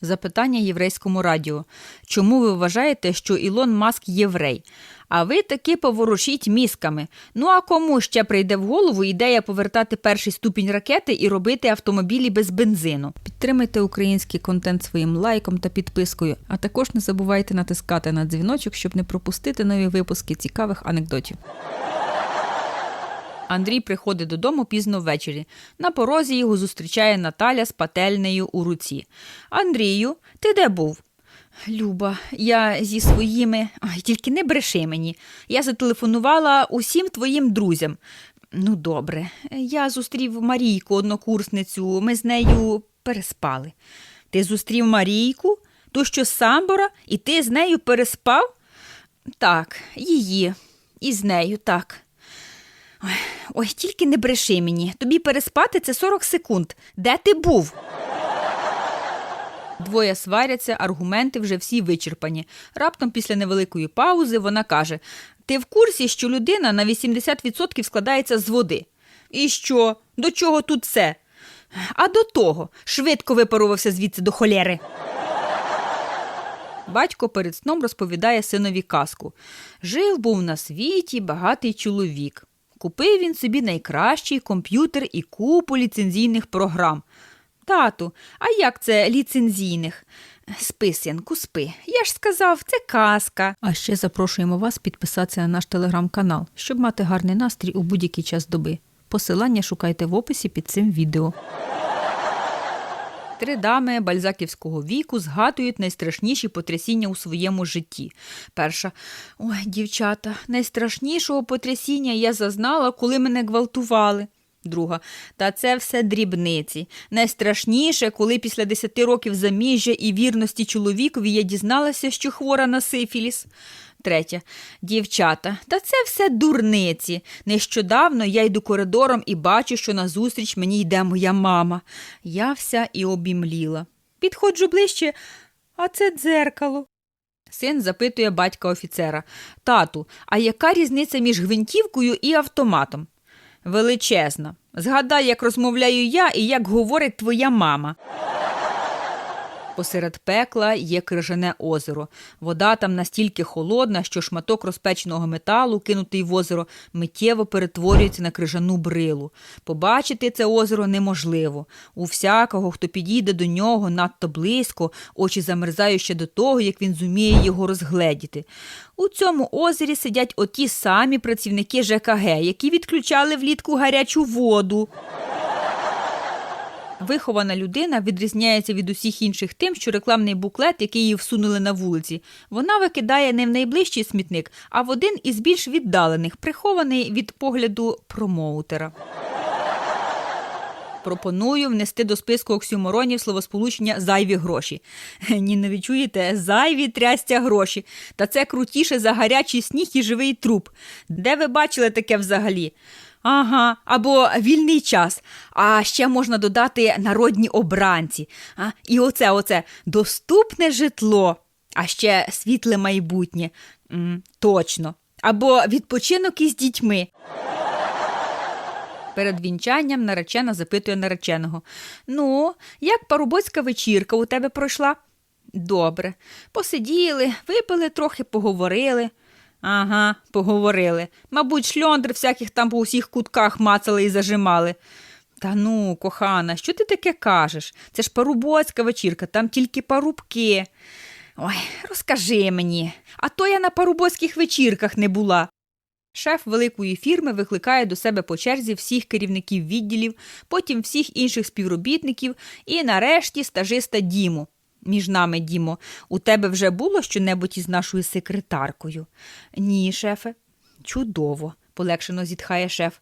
Запитання єврейському радіо. Чому ви вважаєте, що Ілон Маск єврей? А ви таки поворушіть мізками. Ну а кому ще прийде в голову ідея повертати перший ступінь ракети і робити автомобілі без бензину? Підтримайте український контент своїм лайком та підпискою, а також не забувайте натискати на дзвіночок, щоб не пропустити нові випуски цікавих анекдотів. Андрій приходить додому пізно ввечері. На порозі його зустрічає Наталя з пательнею у руці. Андрію, ти де був? Люба, я зі своїми. Ай, тільки не бреши мені. Я зателефонувала усім твоїм друзям. Ну, добре, я зустрів Марійку, однокурсницю. Ми з нею переспали. Ти зустрів Марійку, ту, що з самбора, і ти з нею переспав? Так, її. І з нею, так. Ой, тільки не бреши мені. Тобі переспати це 40 секунд. Де ти був? Двоє сваряться, аргументи вже всі вичерпані. Раптом після невеликої паузи вона каже: Ти в курсі, що людина на 80% складається з води? І що? До чого тут це? А до того швидко випарувався звідси до холєри. Батько перед сном розповідає синові казку. Жив був на світі багатий чоловік. Купив він собі найкращий комп'ютер і купу ліцензійних програм. Тату, а як це ліцензійних? Спи, синку, спи. Я ж сказав, це казка. А ще запрошуємо вас підписатися на наш телеграм-канал, щоб мати гарний настрій у будь-який час доби. Посилання шукайте в описі під цим відео. Три дами бальзаківського віку згадують найстрашніші потрясіння у своєму житті. Перша ой, дівчата, найстрашнішого потрясіння я зазнала, коли мене гвалтували. Друга, та це все дрібниці. Найстрашніше, коли після десяти років заміжжя і вірності чоловікові я дізналася, що хвора на сифіліс. Третя. Дівчата, та це все дурниці. Нещодавно я йду коридором і бачу, що назустріч мені йде моя мама. Я вся і обімліла. Підходжу ближче, а це дзеркало. Син запитує батька офіцера Тату, а яка різниця між гвинтівкою і автоматом? Величезна. Згадай, як розмовляю я і як говорить твоя мама. Посеред пекла є крижане озеро. Вода там настільки холодна, що шматок розпеченого металу, кинутий в озеро, миттєво перетворюється на крижану брилу. Побачити це озеро неможливо. У всякого, хто підійде до нього надто близько, очі замерзають ще до того, як він зуміє його розгледіти. У цьому озері сидять оті самі працівники ЖКГ, які відключали влітку гарячу воду. Вихована людина відрізняється від усіх інших тим, що рекламний буклет, який їй всунули на вулиці, вона викидає не в найближчий смітник, а в один із більш віддалених, прихований від погляду промоутера. Пропоную внести до списку оксюморонів словосполучення зайві гроші. Ні, не відчуєте, зайві трястя гроші. Та це крутіше за гарячий сніг і живий труп. Де ви бачили таке взагалі? Ага, або вільний час. А ще можна додати народні обранці. А, І оце, оце доступне житло, а ще світле майбутнє. М, точно. Або відпочинок із дітьми. Перед вінчанням наречена запитує нареченого. Ну, як парубоцька вечірка у тебе пройшла? Добре. Посиділи, випили трохи, поговорили. Ага, поговорили. Мабуть, шльондр всяких там по усіх кутках мацали і зажимали. Та ну, кохана, що ти таке кажеш? Це ж парубоцька вечірка, там тільки парубки. Ой, розкажи мені, а то я на парубоцьких вечірках не була. Шеф великої фірми викликає до себе по черзі всіх керівників відділів, потім всіх інших співробітників і нарешті стажиста Діму. Між нами, Дімо, у тебе вже було щонебудь із нашою секретаркою? Ні, шефе. Чудово, полегшено зітхає шеф.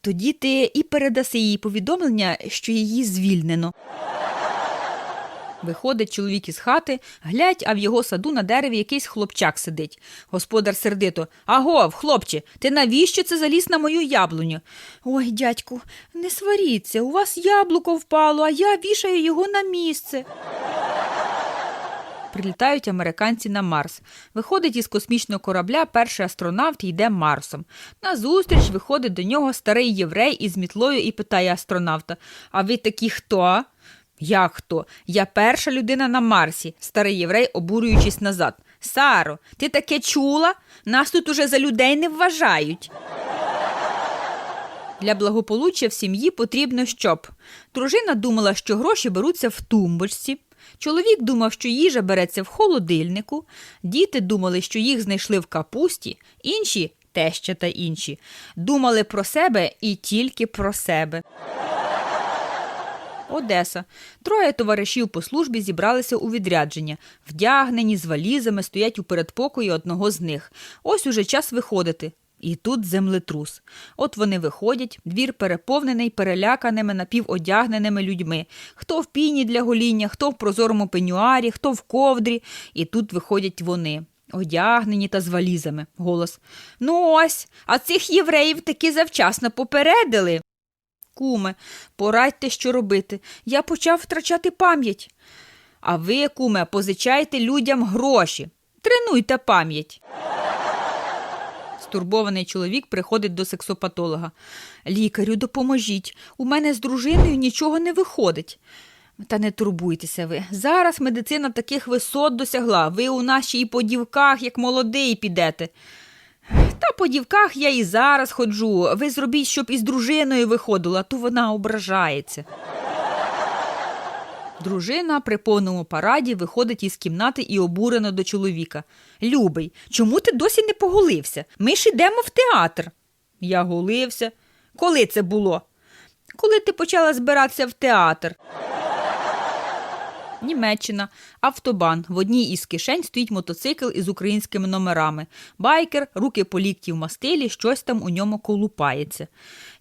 Тоді ти і передаси їй повідомлення, що її звільнено. Виходить чоловік із хати, глядь, а в його саду на дереві якийсь хлопчак сидить. Господар сердито. Агов, хлопче, ти навіщо це заліз на мою яблуню? Ой, дядьку, не сваріться, у вас яблуко впало, а я вішаю його на місце. Прилітають американці на Марс. Виходить із космічного корабля перший астронавт йде Марсом. Назустріч виходить до нього старий єврей із мітлою і питає астронавта: А ви такі хто? Як хто? Я перша людина на Марсі, старий єврей, обурюючись назад. Саро, ти таке чула? Нас тут уже за людей не вважають. Для благополуччя в сім'ї потрібно щоб дружина думала, що гроші беруться в тумбочці. Чоловік думав, що їжа береться в холодильнику, діти думали, що їх знайшли в капусті, інші теща та інші думали про себе і тільки про себе. Одеса. Троє товаришів по службі зібралися у відрядження. Вдягнені з валізами стоять у передпокої одного з них. Ось уже час виходити. І тут землетрус. От вони виходять, двір переповнений переляканими напіводягненими людьми. Хто в піні для гоління, хто в прозорому пенюарі, хто в ковдрі. І тут виходять вони. Одягнені та з валізами. Голос. Ну ось, а цих євреїв таки завчасно попередили. Куме, порадьте, що робити. Я почав втрачати пам'ять. А ви, куме, позичайте людям гроші. Тренуйте пам'ять. Стурбований чоловік приходить до сексопатолога. Лікарю, допоможіть. У мене з дружиною нічого не виходить. Та не турбуйтеся ви. Зараз медицина таких висот досягла. Ви у ще і по дівках, як молодий, підете. Та по дівках я і зараз ходжу. Ви зробіть, щоб із дружиною виходила, то вона ображається. Дружина при повному параді виходить із кімнати і обурено до чоловіка. Любий, чому ти досі не поголився? Ми ж ідемо в театр. Я голився. Коли це було? Коли ти почала збиратися в театр? Німеччина, автобан. В одній із кишень стоїть мотоцикл із українськими номерами. Байкер, руки по лікті в мастилі, щось там у ньому колупається.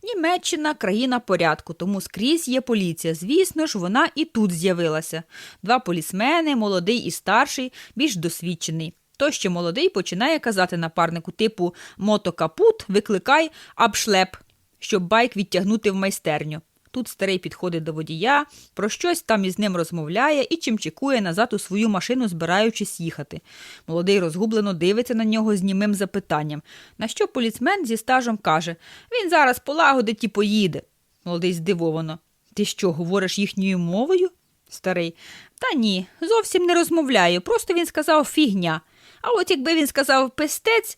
Німеччина країна порядку, тому скрізь є поліція. Звісно ж, вона і тут з'явилася. Два полісмени, молодий і старший, більш досвідчений. Той, що молодий, починає казати напарнику типу мотокапут, викликай абшлеп, щоб байк відтягнути в майстерню. Тут старий підходить до водія, про щось там із ним розмовляє і чимчикує назад у свою машину, збираючись їхати. Молодий розгублено дивиться на нього з німим запитанням, на що поліцмен зі стажем каже Він зараз полагодить і поїде. Молодий здивовано. Ти що, говориш їхньою мовою? Старий. Та ні, зовсім не розмовляю. Просто він сказав фігня. А от якби він сказав пестець,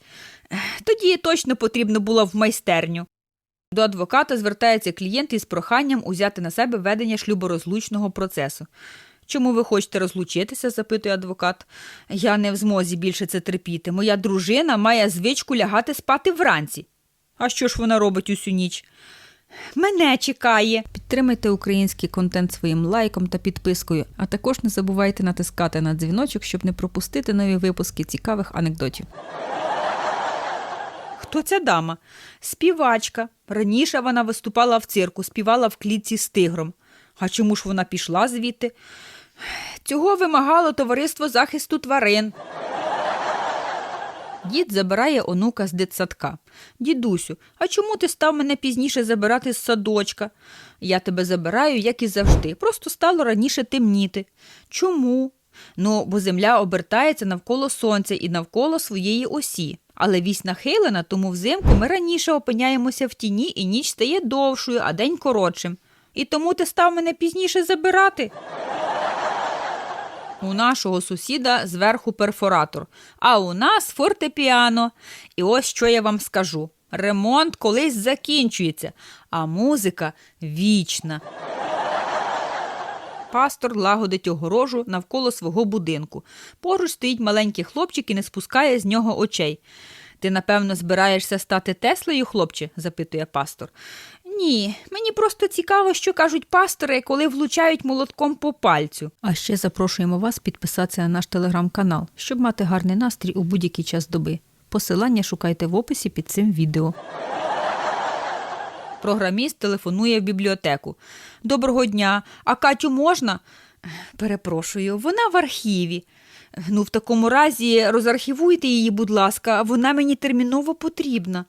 тоді точно потрібно було в майстерню. До адвоката звертається клієнт із проханням узяти на себе ведення шлюборозлучного процесу. Чому ви хочете розлучитися? запитує адвокат. Я не в змозі більше це терпіти. Моя дружина має звичку лягати спати вранці. А що ж вона робить усю ніч? Мене чекає. Підтримайте український контент своїм лайком та підпискою, а також не забувайте натискати на дзвіночок, щоб не пропустити нові випуски цікавих анекдотів. Хто ця дама? Співачка. Раніше вона виступала в цирку, співала в клітці з тигром. А чому ж вона пішла звідти? Цього вимагало товариство захисту тварин. Дід забирає онука з дитсадка. Дідусю, а чому ти став мене пізніше забирати з садочка? Я тебе забираю, як і завжди. Просто стало раніше темніти. Чому? Ну, бо земля обертається навколо сонця і навколо своєї осі. Але вісь нахилена, тому взимку ми раніше опиняємося в тіні, і ніч стає довшою, а день коротшим. І тому ти став мене пізніше забирати. У нашого сусіда зверху перфоратор, а у нас фортепіано. І ось що я вам скажу: ремонт колись закінчується, а музика вічна. Пастор лагодить огорожу навколо свого будинку. Поруч стоїть маленький хлопчик і не спускає з нього очей. Ти, напевно, збираєшся стати Теслею, хлопче? запитує пастор. Ні, мені просто цікаво, що кажуть пастори, коли влучають молотком по пальцю. А ще запрошуємо вас підписатися на наш телеграм-канал, щоб мати гарний настрій у будь-який час доби. Посилання шукайте в описі під цим відео. Програміст телефонує в бібліотеку. Доброго дня. А Катю можна? Перепрошую, вона в архіві. Ну, в такому разі розархівуйте її, будь ласка, вона мені терміново потрібна.